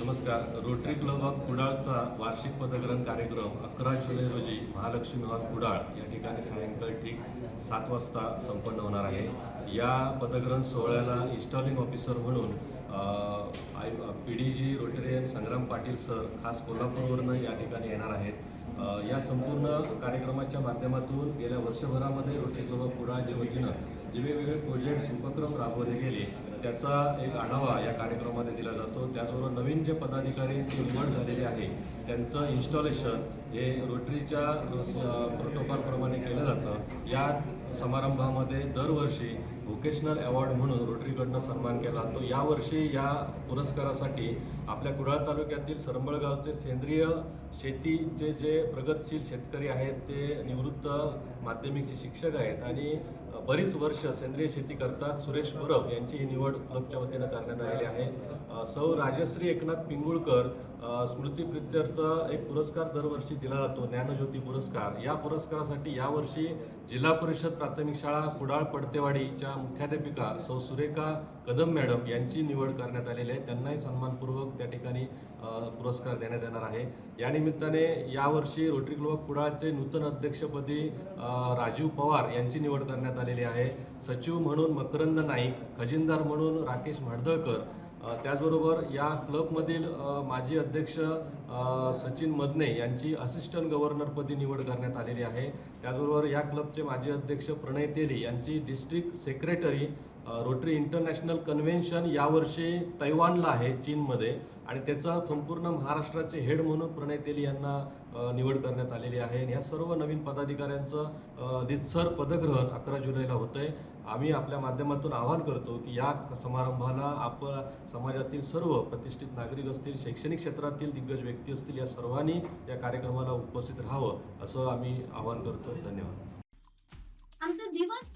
नमस्कार. Rotary club of कुडाळचा वार्षिक पदग्रहण कार्यक्रम अकरा जुलै रोजी महालक्ष्मी हॉल कुडाळ या ठिकाणी सायंकाळी ठीक सात वाजता संपन्न होणार आहे. या पदग्रहण सोहळ्याला इन्स्टॉलिंग ऑफिसर म्हणून I P D G Rotarian Sangram Patil sir खास कोल्हापूरवरनं या ठिकाणी येणार आहेत. या संपूर्ण कार्यक्रमाच्या माध्यमातून गेल्या वर्षभरामध्ये रोटरी क्लब ऑफ कुडाळच्या वतीनं जे वेगवेगळे प्रोजेक्ट्स उपक्रम राबवले गेले त्याचा एक आढावा या कार्यक्रमात दिला जातो. त्याचबरोबर नवीन जे पदाधिकारी निवड झालेली आहे त्यांचं इन्स्टॉलेशन हे रोटरीच्या प्रोटोकॉलप्रमाणे केलं जातं. या समारंभामध्ये दरवर्षी व्होकेशनल अवॉर्ड म्हणून रोटरीकडनं सन्मान केला जातो. यावर्षी या पुरस्कारासाठी आपल्या कुडाळ तालुक्यातील सरंबळगावचे सेंद्रिय शेतीचे जे प्रगतशील शेतकरी आहेत ते निवृत्त माध्यमिकचे शिक्षक आहेत आणि बरीच वर्ष सेंद्रिय शेती करतात. सुरेश परब यांची ही निवड क्लबच्या वतीनं करण्यात आलेली आहे. सौ राजश्री एकनाथ पिंगुळकर स्मृती प्रित्यर्थ एक पुरस्कार दरवर्षी दिला जातो ज्ञानज्योती पुरस्कार. या पुरस्कारासाठी यावर्षी जिल्हा परिषद प्राथमिक शाळा कुडाळ पडतेवाडीच्या मुख्याध्यापिका सौ सुरेखा कदम मॅडम यांची निवड करण्यात आलेली आहे. त्यांनाही सन्मानपूर्वक त्या ठिकाणी पुरस्कार देण्यात येणार आहे. या निमित्ताने यावर्षी रोटरी क्लब कुडाळचे नूतन अध्यक्षपदी राजीव पवार यांची निवड करण्यात आलेली आहे. सचिव म्हणून मकरंद नाईक खजिनदार म्हणून राकेश म्हाडदळकर त्याचबरोबर या क्लबमधील माजी अध्यक्ष सचिन मदने यांची असिस्टंट गव्हर्नरपदी निवड करण्यात आलेली आहे. त्याचबरोबर या क्लबचे माजी अध्यक्ष प्रणय तेली यांची district secretary Rotary International convention यावर्षी तैवानला आहे चीनमध्ये. आणि त्याचा संपूर्ण महाराष्ट्राचे हेड म्हणून प्रणय तेली यांना निवड करण्यात आलेली आहे. आणि या सर्व नवीन पदाधिकाऱ्यांचं अ, पदग्रहण अकरा जुलैला होतं आहे आम्ही आपल्या माध्यमातून आवाहन करतो की या समारंभाला आप समाजातील सर्व प्रतिष्ठित नागरिक असतील शैक्षणिक क्षेत्रातील दिग्गज व्यक्ती असतील या सर्वांनी या कार्यक्रमाला उपस्थित राहावं असं आम्ही आवाहन करतो. धन्यवाद.